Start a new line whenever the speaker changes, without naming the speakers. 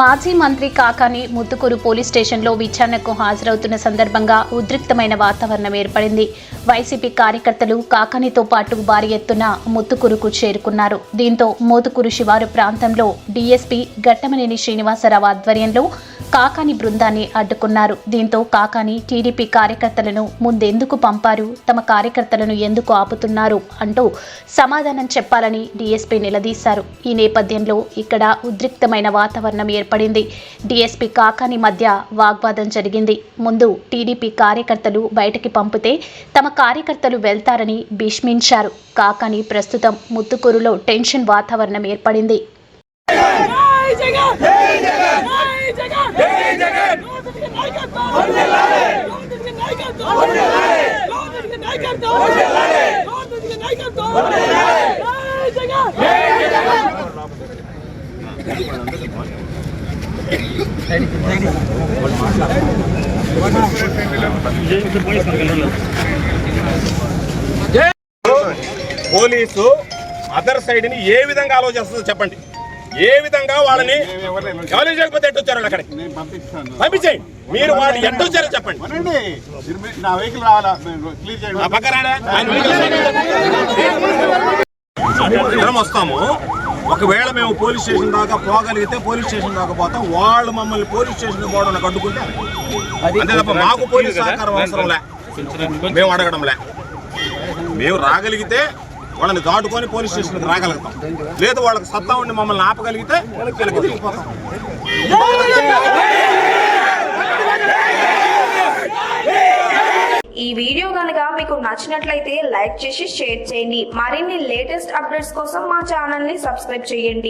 మాజీ మంత్రి కాకాని ముత్తుకూరు పోలీస్ స్టేషన్లో విచారణకు హాజరవుతున్న సందర్భంగా ఉద్రిక్తమైన వాతావరణం ఏర్పడింది. వైసీపీ కార్యకర్తలు కాకానితో పాటు భారీ ఎత్తున ముత్తుకూరుకు చేరుకున్నారు. దీంతో మోతుకూరు శివారు ప్రాంతంలో డీఎస్పీ ఘట్టమనేని శ్రీనివాసరావు ఆధ్వర్యంలో కాకాని బృందాన్ని అడ్డుకున్నారు. దీంతో కాకాని టీడీపీ కార్యకర్తలను ముందెందుకు పంపారు? తమ కార్యకర్తలను ఎందుకు ఆపుతున్నారు? అంటూ సమాధానం చెప్పాలని డీఎస్పీ నిలదీశారు. ఈ నేపథ్యంలో ఇక్కడ ఉద్రిక్తమైన వాతావరణం ఏర్పడింది. డీఎస్పీ కాకాని మధ్య వాగ్వాదం జరిగింది. ముందు టీడీపీ కార్యకర్తలు బయటకి పంపితే తమ కార్యకర్తలు వెళ్తారని భీష్మించారు. కాకాని ప్రస్తుతం ముత్తుకూరులో టెన్షన్ వాతావరణం ఏర్పడింది.
పోలీసు అదర్ సైడ్ని ఏ విధంగా ఆలోచిస్తుందో చెప్పండి. ఏ విధంగా వాళ్ళని ఎవరు చేయకపోతే ఎట్టు వచ్చారు అక్కడ
నేను పంపిస్తాను.
పంపించేయండి. మీరు వాళ్ళు ఎట్టు వచ్చారో చెప్పండి.
నా వెహికల్ రావాలా? క్లియర్ చేయండి.
వస్తాము. ఒకవేళ మేము పోలీస్ స్టేషన్ దాకా పోగలిగితే పోలీస్ స్టేషన్ దాకా పోతాం. వాళ్ళు మమ్మల్ని పోలీస్ స్టేషన్ పోవడం అడ్డుకుంటే అంతే తప్ప మాకు పోలీస్ సహకారం అవసరం లే. మేము అడగడంలే మేము రాగలిగితే వాళ్ళని దాటుకొని పోలీస్ స్టేషన్కి రాగలుగుతాం. లేదు వాళ్ళకి సత్తా ఉండి మమ్మల్ని ఆపగలిగితే వీళ్ళకి తిరిగిపోతాం.
ఈ వీడియో కనుక మీకు నచ్చినట్లయితే లైక్ చేసి షేర్ చేయండి. మరిన్ని లేటెస్ట్ అప్డేట్స్ కోసం మా ఛానల్ని సబ్స్క్రైబ్ చేయండి.